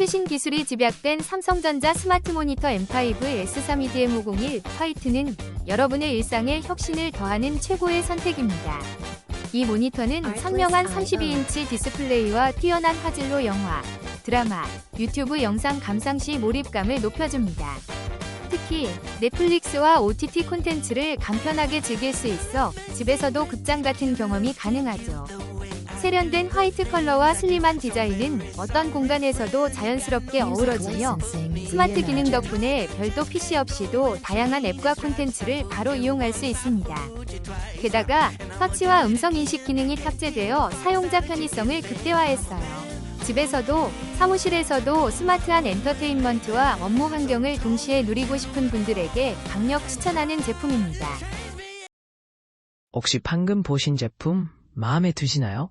최신 기술이 집약된 삼성전자 스마트 모니터 M5 S3 EDM501 화이트는 여러분의 일상에 혁신을 더하는 최고의 선택입니다. 이 모니터는 선명한 32인치 디스플레이와 뛰어난 화질로 영화, 드라마, 유튜브 영상 감상 시 몰입감을 높여줍니다. 특히 넷플릭스와 OTT 콘텐츠를 간편하게 즐길 수 있어 집에서도 극장 같은 경험이 가능하죠. 세련된 화이트 컬러와 슬림한 디자인은 어떤 공간에서도 자연스럽게 어우러지며 스마트 기능 덕분에 별도 PC 없이도 다양한 앱과 콘텐츠를 바로 이용할 수 있습니다. 게다가 터치와 음성 인식 기능이 탑재되어 사용자 편의성을 극대화했어요. 집에서도 사무실에서도 스마트한 엔터테인먼트와 업무 환경을 동시에 누리고 싶은 분들에게 강력 추천하는 제품입니다. 혹시 방금 보신 제품 마음에 드시나요?